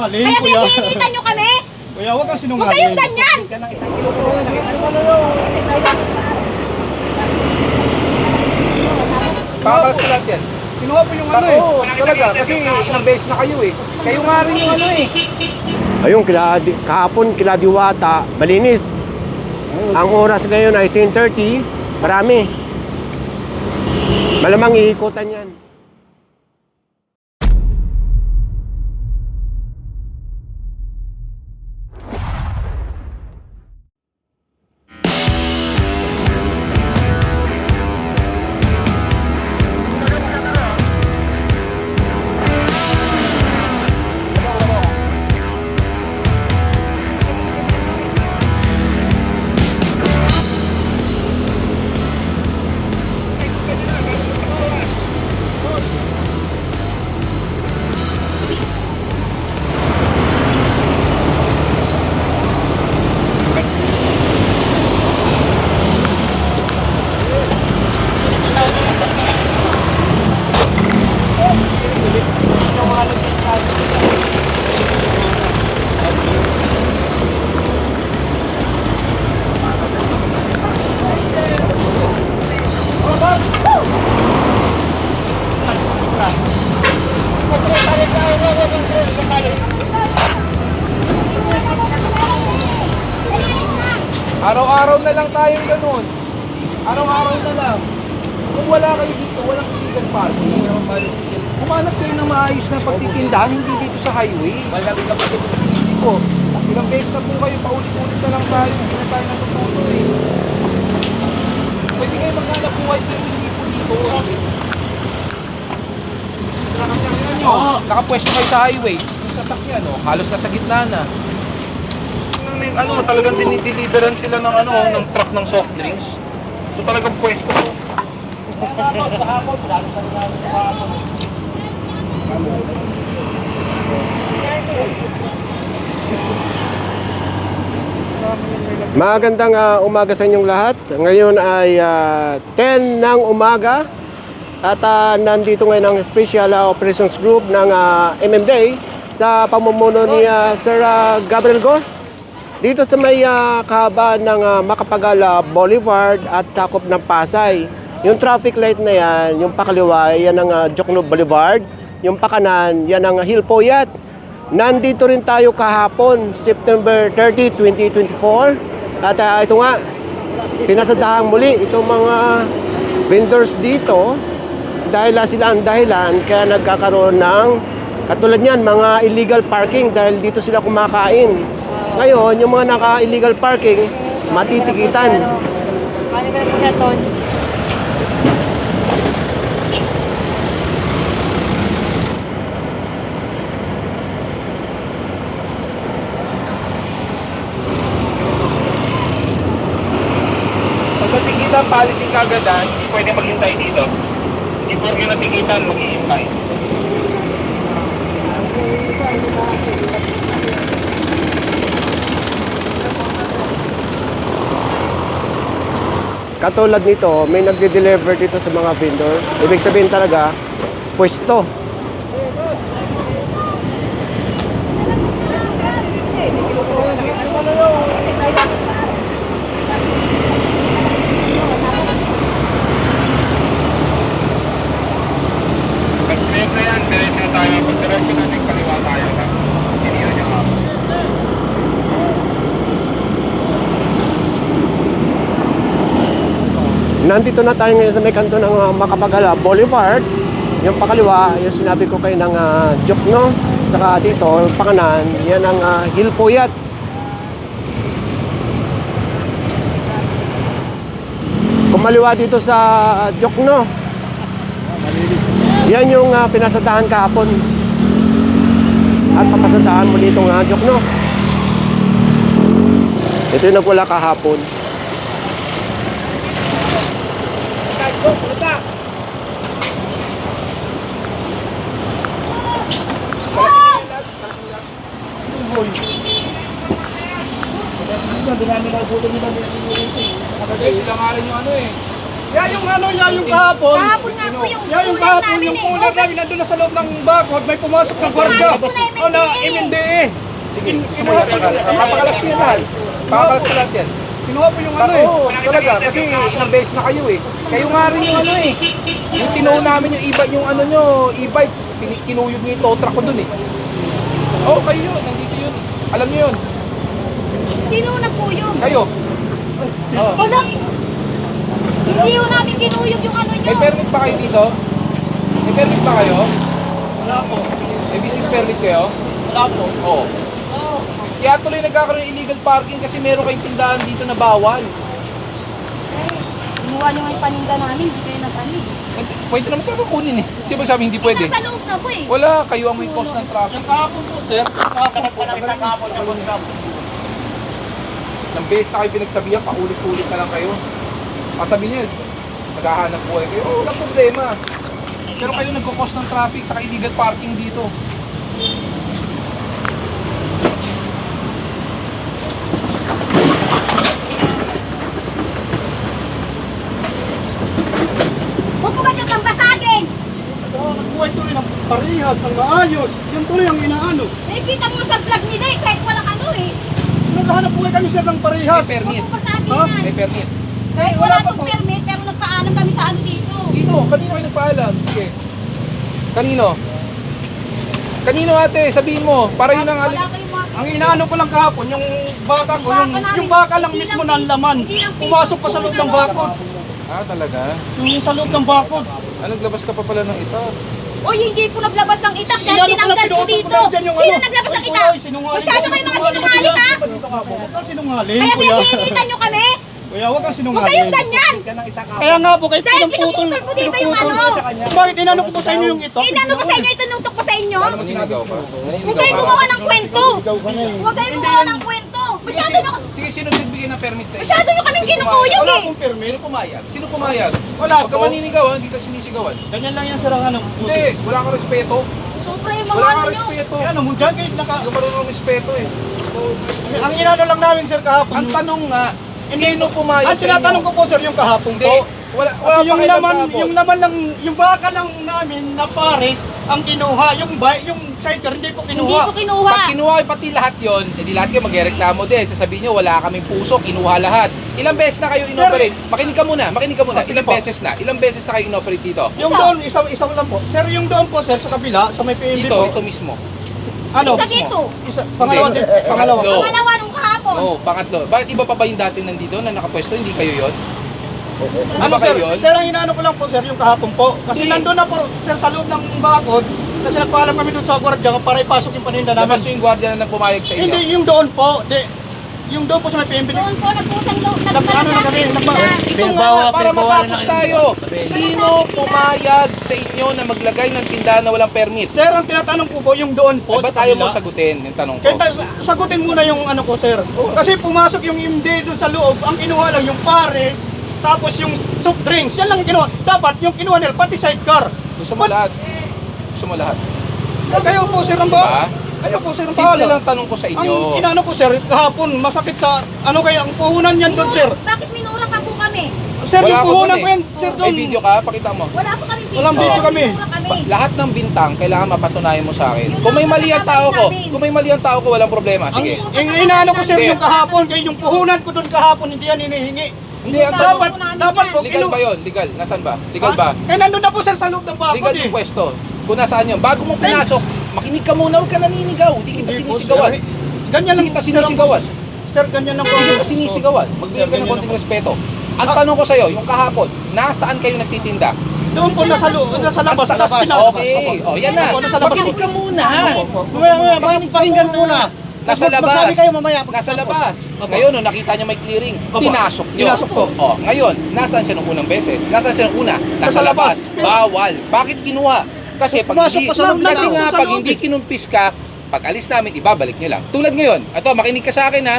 sinungaling, Kaya kuya. pinipilitan nyo kami? Kuya, huwag kang Huwag sinungaling. kayong ganyan! Pakakalas ko lahat yan. Kinuha po yung ano eh. Oo, talaga. Kasi ilang beses na kayo eh. Kayo nga rin yung ano eh. Ayun, kila, kahapon kila Diwata, malinis. Ang oras ngayon ay 10.30, marami. Malamang iikutan yan. Highway. Malapit na pati hindi ko. Ilang beses na po kayo, paulit-ulit na lang tayo. Hindi na tayo natututo eh. Pwede kayo maghanap buhay pero hindi po dito. Nyo. Nakapwesto kayo sa highway. Yung sasakyan, oh, halos nasa gitna na. Ano, ano talagang dinideliveran sila ng ano, ng truck ng soft drinks. So talagang pwesto. Magandang ah, umaga sa inyong lahat. Ngayon ay ah, 10 ng umaga at ah, nandito ngayon ang Special ah, Operations Group ng ah, MMDA sa pamumuno ni ah, Sir ah, Gabriel Go. Dito sa may ah, kahabaan ng ah, Makapagala Boulevard at sakop ng Pasay. Yung traffic light na yan, yung pakaliwa, yan ang uh, Jokno Boulevard. Yung pakanan, yan ang Hilpoyat. Nandito rin tayo kahapon, September 30, 2024. At ah, ito nga, pinasadahang muli itong mga vendors dito dahil ah, sila ang dahilan kaya nagkakaroon ng katulad niyan, mga illegal parking dahil dito sila kumakain. Ngayon, yung mga naka-illegal parking, matitikitan. Paano po siya, Ton? Pag natikitan, paalisin ka agad ah. Hindi pwede maghintay dito. Hindi pwede natikitan, maghihintay. Katulad nito, may nagde-deliver dito sa mga vendors. Ibig sabihin talaga, pwesto. Pag-clear na yan, diretso na tayo. Pag diretso natin, kaliwa tayo. ha? Hindi na niya nga. Nandito na tayo ngayon sa may kanto ng uh, Makapagala Boulevard. Yung pakaliwa, yung sinabi ko kayo ng uh, Jokno. Saka dito, yung pakanan, yan ang uh, Hilpoyat. Kumaliwa dito sa uh, Jokno. Yan yung uh, pinasadahan kahapon. At papasadahan mo dito nga Jokno. Ito yung nagwala kahapon. Kasi sila nga rin yung ano eh. Yan yung ano, yan yung kahapon. Kahapon nga po yung Yan yung kahapon, namin yung eh. cooler namin nandun na sa loob ng bakod, may pumasok na May gwardiya. pumasok na na. MMDA. Sige, sumuya ka lang. Papakalas ko yan. Papakalas ko lahat yan. Kinuha po yung ano eh. Oo, talaga. Kasi ilang beses na kayo eh. Kayo nga rin yung ano eh. Yung tinaw namin yung iba, yung ano nyo, e-bike. Kinuyog nyo yung tow truck ko dun eh. Oo, oh, kayo yun. Nandito yun. Alam nyo yun. Sino na po yun? Kayo. Oo. Wala. Hindi yun namin kinuyog yung ano nyo. May permit ba kayo dito? May permit ba kayo? Wala po. May business permit kayo? Wala po. Oo. Kaya tuloy nagkakaroon ng illegal parking kasi meron kayong tindahan dito na bawal. Kinuha nyo nga yung paninda namin, hindi kayo nagpanig. Eh, Pwede naman kayo kukunin eh. Sino ba sabi hindi pwede? Nasa loob na po eh. Wala, kayo ang may cause ng traffic. Kahapon po sir, kahapon po. Kahapon yung Nang beses na kayo pinagsabihan, paulit-ulit na lang kayo. Kasabi niyo, maghahanap buhay kayo. Oo, walang problema. Pero kayo nagkakos ng traffic sa illegal parking dito. Huwag mo ba nyo kang basagin? Nagbuhay tuloy ng parihas, ng maayos. Yun tuloy ang inaano. Nakikita mo sa vlog nila eh, kahit walang ano eh. Naghahanap buhay kami sir ng parihas. May permit. Huwag mo basagin Ha? yan. May permit. Kahit Wala wala pa po. permit, pero nagpaalam kami sa ano dito. Sino? Kanino kayo nagpaalam? Sige. Kanino? Kanino ate? Sabihin mo. Para yun ang Wala alim. kayong mga... Ang inaano ko lang kahapon, yung baka ko, yung, yung baka lang Hindi mismo ng laman. Pumasok pa sa loob ng bakod. Ah, talaga? Yung sa loob ng bakod. Ah, naglabas ka pa pala ng ito. Oy, hindi po naglabas ng itak dahil Inano ko lang, tinanggal po pinuutot ko dito. lang dyan yung Sino ano. naglabas ng Ay, itak? kuya, sinungaling Masyado ka. kayo mga Sinungaling ka ha? Dito ka po. Huwag kang sinungaling, Kaya kuya. nyo kami? Kuya, huwag kang Huwag sinungaling. kayong ganyan! Kaya nga po, kahit Dahil pinuputol, pinuputol po dito yung pinuputol ano. ko sa kanya. Bakit inano ko po sa inyo yung ito? Inano ko sa inyo, itunuktok ko sa inyo? Ano? Huwag kayong gumawa ng kwento! Huwag kayong gumawa ng kwento! Masyado nyo, Sige, sino nagbigay ng permit sa inyo? masyado nyo kaming kinukuyog Wala eh! akong permit. Sino pumayag? Sino pumayag? Wala Huwag ka po. maninigaw ha, hindi ka sinisigawan. Ganyan lang yan sir ang ano. Hindi, wala kang respeto. Sobra yung mga Wala ano kang nyo! respeto. Kaya ano mo dyan, kahit naka... Hindi ka marunong respeto eh. Ang inano lang namin sir kahapon. Ang tanong nga, Hindi- sino pumayag Ang tinatanong ko po sir yung kahapon Hindi, po. Wala, wala Kasi yung nagkakabot. yung laman lang, yung baka lang namin na pares ang kinuha. Yung bay, yung cider hindi po Hindi kinuha. ko kinuha! Pag kinuha kayo pati lahat yon, edi lahat kayo magreklamo din. Sasabihin nyo, wala kaming puso, kinuha lahat. Ilang beses na kayo inoperate? Makinig ka muna, makinig ka muna. Oh, Ilang po. beses na? Ilang beses na kayo inoperate dito? Yung Isa. doon, isa, isa lang po. Sir, yung doon po sir, sa kabila, sa may PMB Dito, po. ito mismo. Ano? Isa dito! Isa, pangalawa Hindi. din. Pangalawa. Pangalawa nung kahapon! Oo, pangatlo. Bakit iba pa ba yung dati nandito na nakapwesto? Hindi kayo yon? Ano ba sir, yun? sir, ang inaano ko lang po sir, yung kahapon po. Kasi Hindi. nandun na po, sir, sa loob ng bakod. Kasi nagpaalam kami doon sa gwardiya para ipasok yung paninda namin. yung gwardiya na pumayag sa inyo. Hindi, yung doon po. Di, yung doon po sa may PMB. Doon po nagpusang loob, Nag- ano na kami, nagpasakit nagpa- sila! Ito nga, para matapos tayo. Sino pumayag sa inyo na maglagay ng tindahan na walang permit? Sir, ang tinatanong ko po, yung doon po Ay, ba't sa ayaw mo sagutin yung tanong ko? Kaya sagutin muna yung ano ko, sir. Kasi pumasok yung MD doon sa loob, ang kinuha lang yung pares, tapos yung soft drinks, yan lang ang kinuha. Dapat yung kinuha nila, pati sidecar. Gusto mo lahat? Gusto mo lahat? Eh, Kayo po, sir, ang Diba? ba? Kayo po, sir, ang Simple lang tanong ko sa Ang inyo. inaano ko, sir, kahapon, masakit sa, ano kaya, ang puhunan yan doon, sir. Bakit minura pa po kami? Sir, Wala yung ako puhunan dun ko eh. yan, sir, May doon. video ka? Pakita mo. Wala po kami Walang video kami. Minura kami. Pa- lahat ng bintang kailangan mapatunayan mo sa akin. Yun Kung may lang mali ang tao ko, namin. kung may mali ang tao ko, walang problema. Ang, Sige. yung inaano ko, sir, Hindi. yung kahapon, kaya yung puhunan ko doon kahapon, hindi yan hinihingi. Hindi, ang Dapat, dapat po, legal ba yun? Legal? Nasaan ba? Legal ba? Eh, nandun na po, sir, sa loob ng bakod, Legal eh. yung pwesto. Kung nasaan yun. Bago mo pinasok, makinig ka muna, huwag ka naninigaw. Hindi kita Hindi po, sinisigawan. sir. Ganyan lang, Hindi kita sir, ang- sinisigawan. Sir, ganyan lang po. Hindi kita sinisigawan. Magbigay ka ng konting respeto. Ang Ah. tanong ko sa'yo, yung kahapon, nasaan kayo nagtitinda? Doon po, nasa, lo- nasa labas, sa taas- labas. Okay. O, yan na. Opo, nasa labas Makinig ka muna. Mamaya, mamaya, Makinig pakinggan muna. Nasa labas. Magsabi kayo mamaya. Nasa labas. Ngayon, no, nakita niyo may clearing. Opo. Pinasok. Pinasok po. Oh, ngayon, nasaan siya nung unang beses? Nasaan siya nung una? Nasa, Nasa labas. labas. Bawal. Bakit kinuha? Kasi pag Pumasok hindi, pa sa loob. kasi nga sa pag loob hindi eh. kinumpis ka, pag alis namin, ibabalik niyo lang. Tulad ngayon. Ito, makinig ka sa akin ha.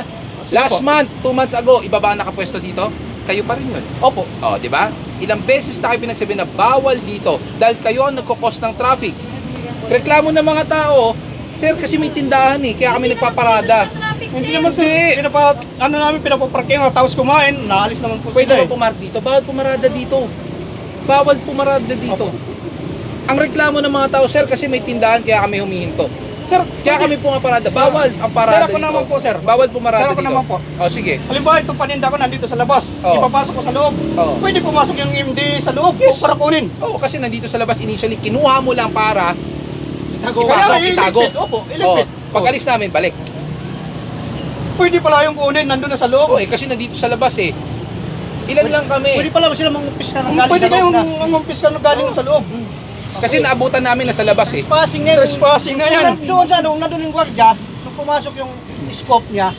Last po. month, two months ago, iba ba ang nakapwesto dito? Kayo pa rin yun. Opo. Oh, di ba? Ilang beses na kayo pinagsabi na bawal dito dahil kayo ang nagkukos ng traffic. Reklamo ng mga tao, Sir, kasi may tindahan eh, kaya kami nagpaparada. Po Hindi naman Hindi. pinapa, ano namin, pinapaparking tapos kumain, naalis naman po Pwede sila ba eh. pumark dito? Bawal pumarada dito. Bawal pumarada dito. Ang reklamo ng mga tao, sir, kasi may tindahan kaya kami humihinto. Sir, Kaya kami pumaparada. Bawal ang parada Sir, ako dito. naman po, sir. Bawal pumarada Sir, ako dito. naman po. O sige. Halimbawa, itong paninda ko nandito sa labas. Oo. Ipapasok ko sa loob. Oo. Pwede pumasok yung MD sa loob Yes. para kunin. Oo, kasi nandito sa labas initially, kinuha mo lang para Itago. ipasok, Kaya, itago. Opo, Oo. iligpit. Pag alis namin, balik. Pwede pala yung kunin, nandun na sa loob. Oo, eh, kasi nandito sa labas eh. Ilan lang kami. pala ba sila mangumpis ka ng galing Pwede kayong mangumpis ka ng galing sa loob. Kasi naabutan namin na sa labas eh. Trespassing na yan. Trespassing na yan. Doon sa nung nandun yung gwardiya, nung pumasok yung scope niya,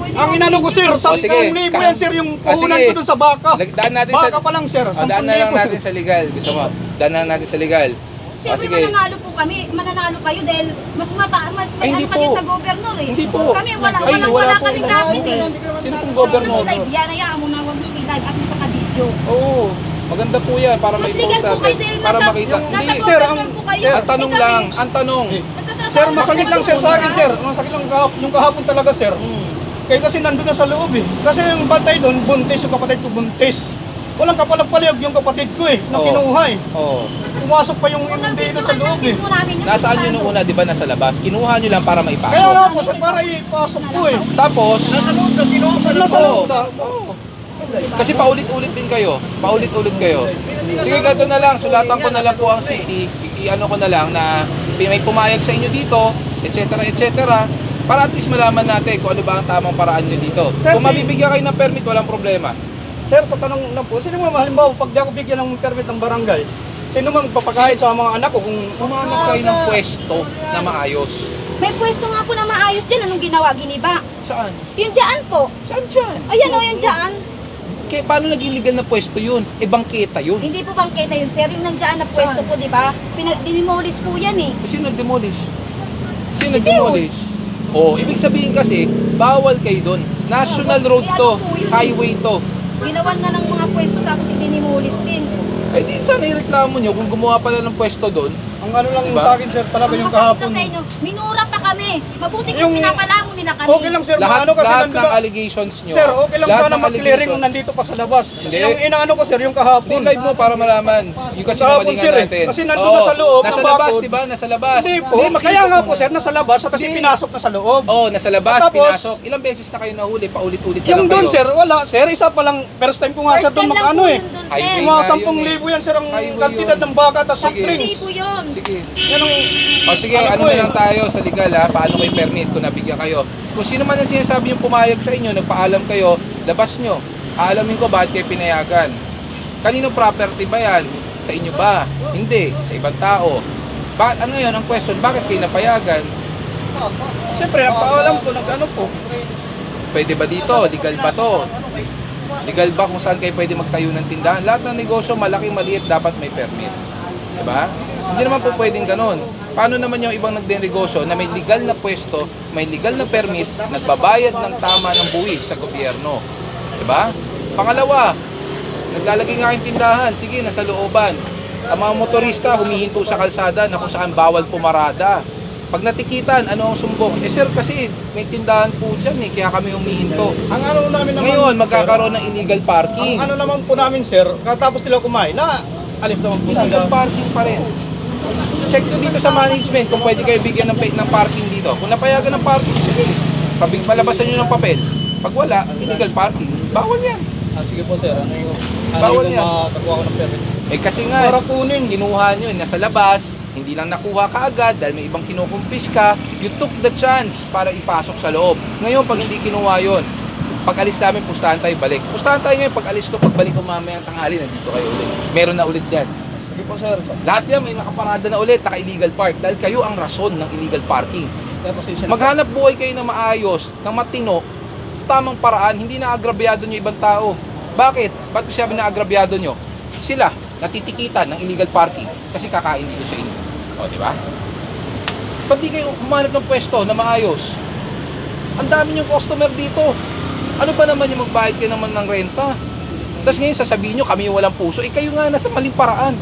Pwede Ang inano ko sir, Oh, sige. 10,000 yan sir, yung Ah, puhunan sige. ko dun sa baka. Daan natin sa... Baka pa lang sir, O, daan na lang 10,000. natin sa legal. Gusto mo? Daan na lang natin sa legal. Siyempre sige. mananalo po kami, mananalo kayo dahil mas mata, mas may Ay, hindi ano po. sa governor eh. Hindi po. Kami wala, Ay, wala, wala wala, po. kaming kapit eh. Sino pong governor? Live yan, hayaan mo na huwag nyo i-live at sa ka-video. Oo. Maganda po yan para Mas may legal post po kayo natin. dahil Para nasa, makita. nasa Hindi. Sir, governor ang- po kayo. sir, Ang tanong Eh, kami, lang, ang tanong. nagtatrabaho Sir, masakit lang sir sa akin sir. Masakit lang kahap, yung kahapon talaga sir. Hmm. Kaya kasi nandun na sa loob eh. Kasi yung bantay doon, buntis yung kapatid ko, buntis. Walang kapalag-palag yung kapatid ko eh, na Oo. kinuha eh. Oo. Pumasok pa yung MD doon sa loob eh. din po namin yun. Nasaan nyo nung una, di ba, nasa labas? Kinuha nyo lang para Kaya maipasok. nga po sir, para ipasok ko eh. Tapos, Nasa loob na kinuha pa Nasa Oo. loob na. kasi paulit-ulit din kayo. Paulit-ulit kayo. Sige, ganito na lang. Sulatan ko na lang po ang city. I- I-ano ko na lang na may pumayag sa inyo dito, etc. etc. Para at least malaman natin kung ano ba ang tamang paraan nyo dito. Sir, Kung si- mabibigyan kayo ng permit, walang problema. Sir, sa tanong lang po, sino mo halimbawa pag di ako bigyan ng permit ng barangay, sino mang papakain sa mga anak ko kung Humanap kayo ng pwesto na maayos. May pwesto nga po na maayos dyan. Anong ginawa? Giniba. Saan? Yung dyan po. Saan dyan? Ayan o, yung dyan. Kaya paano naging legal na pwesto yun? E bangketa yun. Hindi po bangketa yun, sir. Yung nandyan na pwesto po, di ba? Pinag dinimolish po yan eh. Sino nag-demolish? Sino Si nag-demolish? Oh, ibig sabihin kasi, bawal kayo doon. National road Eh, to, ano highway to. Ginawan na ng mga pwesto tapos idinimolish din. Eh di sana ireklamo nyo kung gumawa pala ng pwesto doon. ang ano lang Diba? sa akin sir talaga Ang yung masakit kahapon. na sa inyo, minura pa kami. Mabuti kung Yung- pinapalamon nila kami. Okay lang sir, Lahat, maano kasi lahat ng na- allegations nyo. Sir, okay lang lahat sana ng mag-clearing kung nandito pa sa labas. Hindi. Yung inaano ko sir, yung kahapon. Hindi, live mo para malaman. Yung kasi Kahapon, sir, eh. natin. Kasi nandun na sa loob, Nasa labas, bakod. di ba? Nasa labas. Hindi po, makikita kaya nga po na. sir, nasa labas kasi Hindi. pinasok na sa loob. Oh, nasa labas, Tapos, pinasok. Ilang beses na kayo nahuli, paulit-ulit na yung lang doon kayo. sir, wala. Sir, isa pa lang, first time ko nga sir doon po eh. doon. Yung mga yun 10,000 eh. libo yan sir, ang kantidad ng baka at soft Sige. Hindi drinks. po yun. Sige. Yan ang... O sige, ano na eh. lang tayo sa legal ha, paano kayo permit kung nabigyan kayo. Kung sino man ang sinasabi yung pumayag sa inyo, nagpaalam kayo, labas nyo. Aalamin ko bakit kayo pinayagan. Kanino property ba yan? Sa inyo ba? Hindi, sa ibang tao. Bakit, ano yun, ang question, bakit kayo napayagan? Siyempre, nagpaalam po, nag-ano po. Pwede ba dito? Legal ba to? Legal ba kung saan kayo pwede magtayo ng tindahan? Lahat ng negosyo, malaki, maliit, dapat may permit. Diba? Hindi naman po pwedeng ganun. Paano naman yung ibang nagde-negosyo na may legal na pwesto, may legal na permit, nagbabayad ng tama ng buwis sa gobyerno? Diba? Pangalawa, naglalagay nga yung tindahan, sige, nasa looban. Ang mga motorista humihinto sa kalsada na kung saan bawal pumarada. Pag natikitan, ano ang sumbong? Eh sir, kasi may tindahan po dyan eh, kaya kami humihinto. Ang ano namin naman... Ngayon, magkakaroon ng illegal Ang parking. ano naman po namin sir, katapos nila kumain, na alis naman po Illegal sila. parking pa rin. Check nyo dito sa management kung pwede kayo bigyan ng, ng parking dito. Kung napayagan ng parking, sige. Pabig palabasan nyo ng papel. Pag wala, illegal parking. Bawal yan. Ah, sige po sir, ano yung... Bawal yan. makakuha ko ng permit? Eh kasi nga, Para kunin. kinuha nyo, nasa labas, hindi lang nakuha kaagad dahil may ibang kinukumpis ka, you took the chance para ipasok sa loob. Ngayon, pag hindi kinuha yon, pag alis namin, pustahan tayo balik. Pustahan tayo ngayon, pag alis ko, pag balik ko mamaya ng tanghali, nandito kayo ulit. Meron na ulit yan. Sige po sir. Lahat yan may nakaparada na ulit, naka-illegal park, dahil kayo ang rason ng illegal parking. Na. Maghanap buhay kayo ng maayos, ng matino, sa tamang paraan, hindi na agrabyado nyo ibang tao. Bakit? Ba't ko sabi na agrabyado nyo? Sila, natitikitan ng illegal parking kasi kakain dito sa inyo. O, di ba? Ba't di kayo humanap ng pwesto na maayos? Ang dami yung customer dito. Ano ba naman yung magbayad kayo naman ng renta? Tapos ngayon sasabihin nyo, kami yung walang puso. Eh kayo nga nasa maling paraan.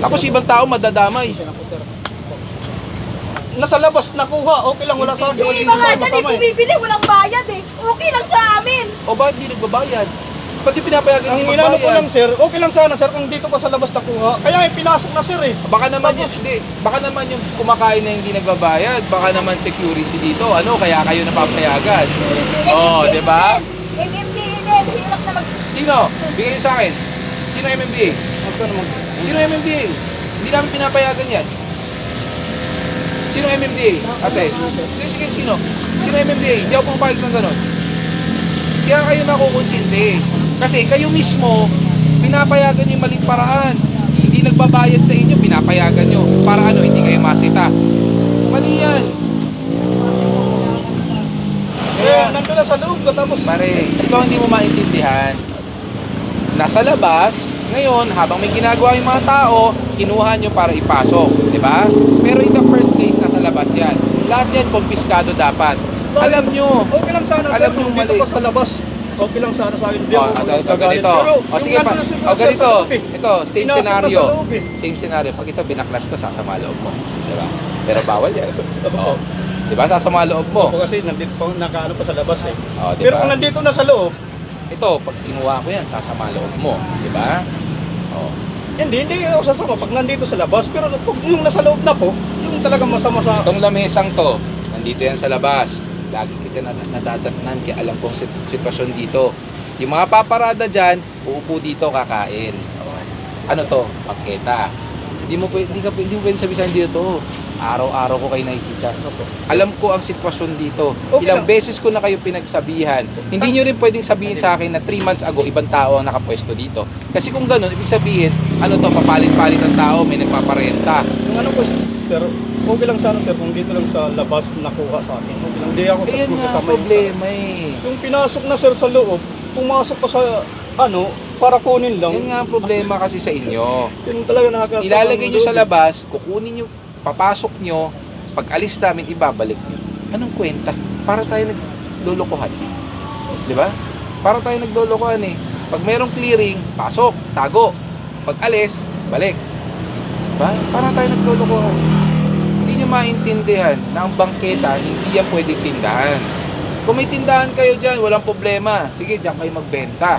Tapos ibang tao madadamay. Nasa labas nakuha, okay lang, wala sa akin. Hindi sa dyan, eh, bumibili, walang bayad eh. Okay lang sa amin. O bakit hindi nagbabayad? Pati pinapayagan Ang hindi inano ko lang magbayad. sir, okay lang sana sir kung dito pa sa labas nakuha. Kaya eh, pinasok na sir eh. Baka naman yung, hindi, baka naman yung kumakain na hindi nagbabayad, baka naman security dito, ano, kaya kayo napapayagan. Oo, di ba? MMDA, hirap na mag... Sino? Bigay niyo sa akin. Sino MMDA? Sino MMDA? Hindi namin pinapayagan yan. Sino MMDA? Ate. Sige, sige, sino? Sino MMDA? Hindi ako pumapayag ng ganun. Kaya kayo nakukonsinte. Kasi kayo mismo, pinapayagan yung maling paraan. Hindi nagbabayad sa inyo, pinapayagan niyo. Para ano, hindi kayo masita. Mali yan. Kaya nandun na sa loob tapos Pare, ikaw hindi mo maintindihan. Nasa labas, ngayon, habang may ginagawa yung mga tao, kinuha nyo para ipasok, di ba? Pero in the first place, nasa labas yan. Lahat yan, kumpiskado dapat. Alam nyo, okay lang sana sir Alam mali. pa sa labas. Okay lang sana sa akin. Hindi Oh, ako ito, ito, ganito. Pero O yung sige pa. nandun na sir, O sir, ganito. eh. Ito, same Pinasok na scenario. loob eh. Same scenario. Pag ito binaklas ko, sasama loob mo. Di ba? Pero bawal yan. Oo. Di ba? Sasama loob mo. Opo, kasi nandito pa, nakaano pa sa labas eh. Oh, di Pero kung nandito na sa loob, Ito, pag kinuha ko yan, sasama loob mo. Di ba? Hindi, hindi ako sasama pag nandito sa labas. Pero pag yung nasa loob na po, yung talagang masama sa... Itong lamesang to, nandito yan sa labas. Lagi kita na nadadatnan kaya alam kong sit- sitwasyon dito. Yung mga paparada dyan, uupo dito kakain. Ano to? Paketa. Hindi mo pwede, hindi, ka, hindi mo pwede sabihin sa hindi to. Araw-araw ko kayo nakikita. Alam ko ang sitwasyon dito. Okay Ilang lang. beses ko na kayo pinagsabihan. Hindi nyo rin pwedeng sabihin sa akin na 3 months ago, ibang tao ang nakapwesto dito. Kasi kung ganun, ibig sabihin, ano to, papalit-palit ng tao, may nagpaparenta. Yung ano ko, sir, okay lang sana sir kung dito lang sa labas nakuha sa akin. Okay lang, hindi ako Ayan nga, kasama yung- problema eh. Yung pinasok na sir sa loob, pumasok pa sa ano, para kunin lang. Yan nga ang problema kasi sa inyo. Yun talaga nakakasama. Ilalagay nyo sa loob. labas, kukunin nyo, papasok nyo, pag alis namin, ibabalik nyo. Anong kwenta? Para tayo naglulukuhan. Di ba? Para tayo naglulukuhan eh. Pag merong clearing, pasok, tago. Pag alis, balik. Ba? Para tayo naglulukuhan. Hindi nyo maintindihan na ang bangketa, hindi yan pwedeng tindahan. Kung may tindahan kayo dyan, walang problema. Sige, dyan kayo magbenta.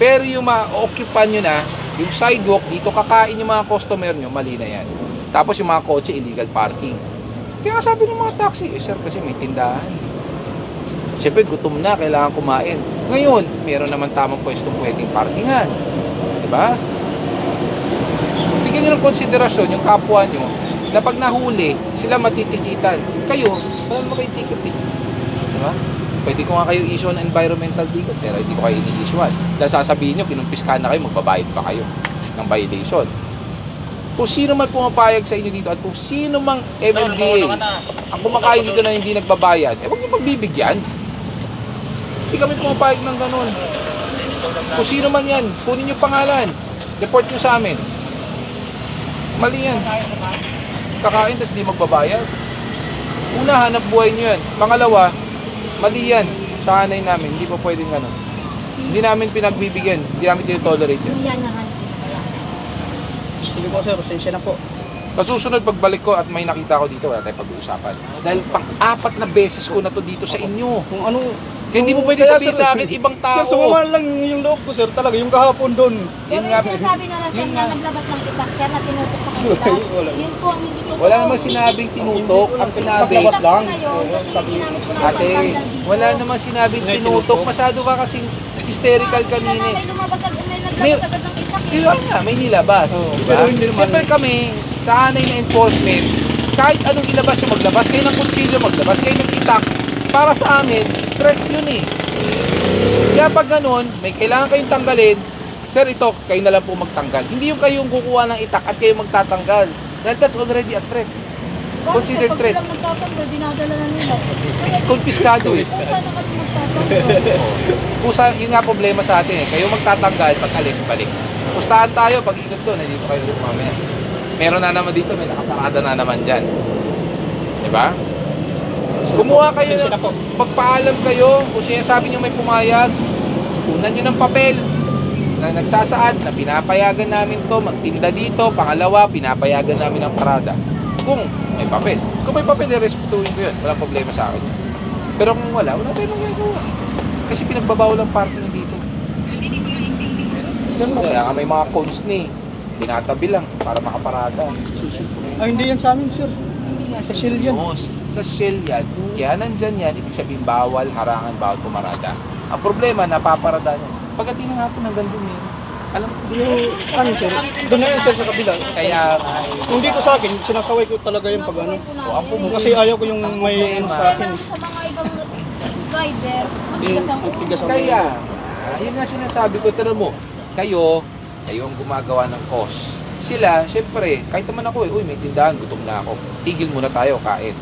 Pero yung ma-occupy nyo na, yung sidewalk, dito kakain yung mga customer nyo, mali na yan. Tapos yung mga kotse, illegal parking. Kaya sabi ng mga taxi, eh sir, kasi may tindahan. Siyempre, gutom na, kailangan kumain. Ngayon, meron naman tamang pwestong pwedeng parkingan. Diba? Bigyan nyo ng konsiderasyon yung kapwa nyo na pag nahuli, sila matitikitan. Kayo, wala naman eh. Diba? Pwede ko nga kayo issue ng environmental ticket pero hindi ko kayo ini-issuean. Dahil sasabihin nyo, kinumpiskahan na kayo, magbabayad pa kayo ng violation. Kung sino man pumapayag sa inyo dito at kung sino mang MMDA ang kumakain dito na hindi nagbabayad, eh huwag nyo magbibigyan. Hindi kami pumapayag ng ganun. Kung sino man yan, kunin nyo pangalan. Report nyo sa amin. Mali yan. Kakain tapos di magbabayad. Una, hanap buhay nyo yan. Pangalawa, mali yan. Sa hanay namin, hindi po pwedeng ganun. Hindi namin pinagbibigyan. Hindi namin tinotolerate yan. Yan nga. Sige po sir, sensya na po. Sa susunod pagbalik ko at may nakita ko dito, wala tayong pag-uusapan. Dahil pang-apat na beses ko na to dito sa inyo. Kung ano... Kaya hindi mo pwede kaya, sabihin sir, sa akin, ibang tao. Sir, sumama lang yung loob ko sir, talaga, yung kahapon doon. Yun Pero nga, yung sinasabi na lang sir yun na nga. naglabas ng itak sir na tinutok sa kanila. Wala. Yun po ang hindi totoo. Wala namang sinabing tinutok. Ang sinabi, Paglabas lang. Ngayon, kasi ginamit ko na ate, dito. wala namang sinabing tinutok. Masyado ka kasing hysterical kanina. eh. May lumabas agad, may naglabas agad ng itak eh. Nga, may nilabas. Oo, diba? pero hindi naman- Siyempre kami, sa hanay na enforcement, kahit anong ilabas yung maglabas kayo ng kutsilyo, maglabas kayo ng itak, para sa amin, threat yun eh. Kaya pag ganun, may kailangan kayong tanggalin, sir ito, kayo na lang po magtanggal. Hindi yung kayong kukuha ng itak at kayo magtatanggal. Dahil that's already a threat. Bakit, Consider sir, threat. Pag silang magtatanggal, dinadala na nila. Konfiskado eh. Kung saan na kami magtatanggal? Pusa, yun nga problema sa atin eh. Kayo magtatanggal, pag alis, balik. Pustahan tayo, pag ikot to, nandito kayo ulit mamaya. Meron na naman dito, may nakaparada na naman dyan. Diba? Kumuha kayo po. magpaalam kayo, kung sinasabi nyo may pumayag, unan nyo ng papel na nagsasaad na pinapayagan namin to magtinda dito, pangalawa, pinapayagan namin ang parada. Kung may papel. Kung may papel, respetuhin ko yun. Walang problema sa akin. Pero kung wala, wala tayong magagawa. Kasi pinagbabawal ang parking dito. Ganun lang. Kaya nga may mga cones ni. Tinatabi lang para makaparada. Ay, hindi yan sa amin, sir. Sa Shell yan. Oo, sa Shell yan. Kaya nandyan yan, ibig sabihin bawal, harangan, bawal pumarada. Ang problema, napaparada niya. Pagdating ng hapon hanggang dun eh. Alam ko, Yung, ano, sir, doon na yan, sir, sa kabila. kaya nga eh, Kung dito sa akin, sinasaway ko talaga yung pag ano. o, ang Kasi ayaw ko yung may ano sa akin. Sa mga ibang riders, matigas ang Ang tigas ang Kaya, ayun nga sinasabi ko, tira mo, kayo, kayo ang gumagawa ng cause. Sila, syempre, kahit naman ako eh, uy, may tindahan, gutom na ako. Tigil muna tayo, kain.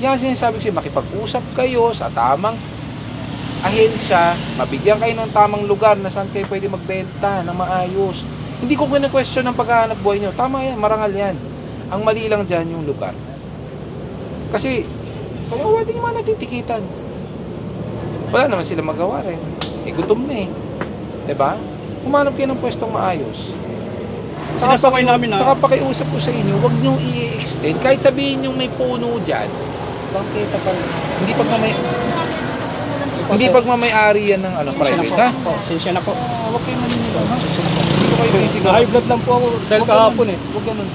Kaya sinasabi ko sa'yo, makipag-usap kayo sa tamang ahensya, mabigyan kayo ng tamang lugar na saan kayo pwede magbenta na maayos. Hindi ko kina-question ang paghahanap buhay nyo. Tama yan, marangal yan. Ang mali lang dyan yung lugar. Kasi, kawawa din yung mga natitikitan wala naman sila magawa rin. Eh, gutom na eh. 'Di ba? Humanap kayo ng pwestong maayos. Sinasaway namin na. Saka pakiusap ko sa inyo, huwag niyo i-extend. Kahit sabihin yung may puno dyan, bakit pa hindi pag mamay hindi pag mamayari yan ng ano, private, ha? Po, Sensya na po. Ah, Huwag kayo maninigaw, ha? Hindi ko kayo sisigaw. Na-high blood lang po ako dahil Huwag kahapon eh. Huwag ganun.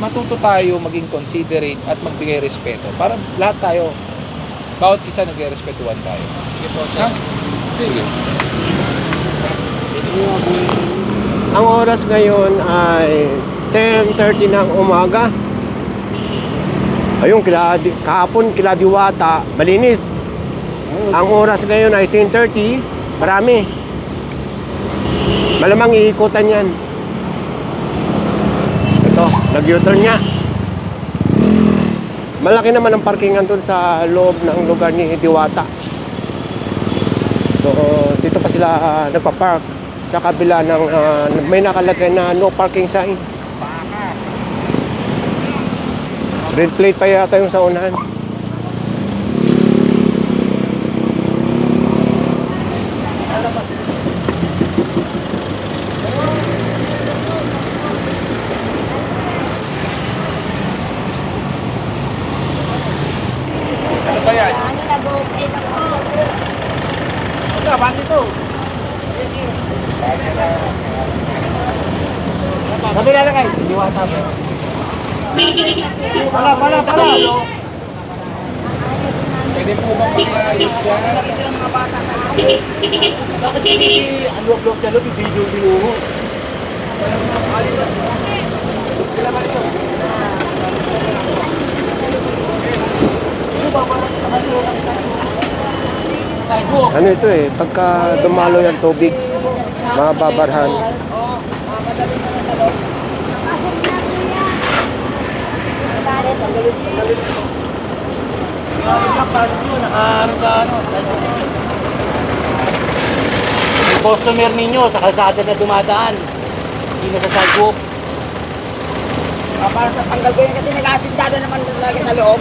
Matuto tayo maging considerate at magbigay respeto. Para lahat tayo, bawat isa nagre-respetuhan tayo. Sige po, Ha? Sige. Ang oras ngayon ay 10.30 ng umaga. Ayun, kila, kahapon kila Diwata, malinis. Ang oras ngayon ay 10.30, marami. Malamang iikutan yan. Ito, nag-U-turn nga. Malaki naman ang parkingan doon sa loob ng lugar ni Diwata. So, dito pa sila ah, nagpa-park sa kabila ng ah, may nakalagay na no parking sign. Red plate pa yata yung sa unahan. Ano ba yan? Ano nag-open ako? Wala, bandi to. Sabi na lang ay. Diwata mo. Pala, pala, pala. Pwede po ba pang-ayos dyan? Nakita ng mga bata na. Bakit hindi ano-upload siya loob, video binuho? Ano ito eh, pagka dumalo yung tubig, mababarhan. Nakaano sa ano? Customer ninyo sa kalsada na dumadaan. Hindi na sa sidewalk. Ah, para tatanggal ko yan kasi nag-asintada naman lagi sa loob.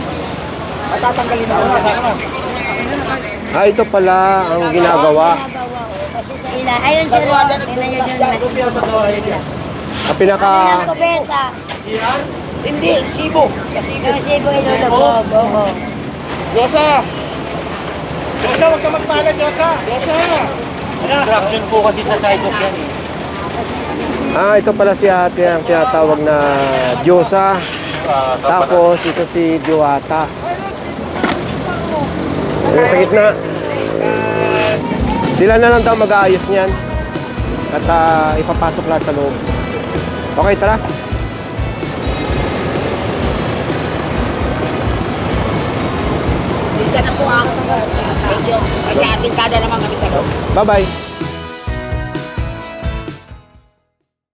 Matatanggalin mo. Ah, ito pala ang ginagawa. Ila, ayun sir. Ayun yun. Ang pinaka... Ang kubeta. Hindi, sibo. Kasi Yung sibo ilulubog. Oo. Diyosa! Diyosa, huwag ka magpalat, Diyosa! Diyosa! Construction po kasi sa sidewalk yan eh. Ah, ito pala si ate ang tinatawag na Diyosa. Tapos ito si Diwata. Yung sa gitna. Sila na lang daw mag-aayos niyan. At ah, ipapasok lahat sa loob. Okay, tara. Hindi ka na po ah. Medyo nag-asintada naman kami loob. Bye-bye.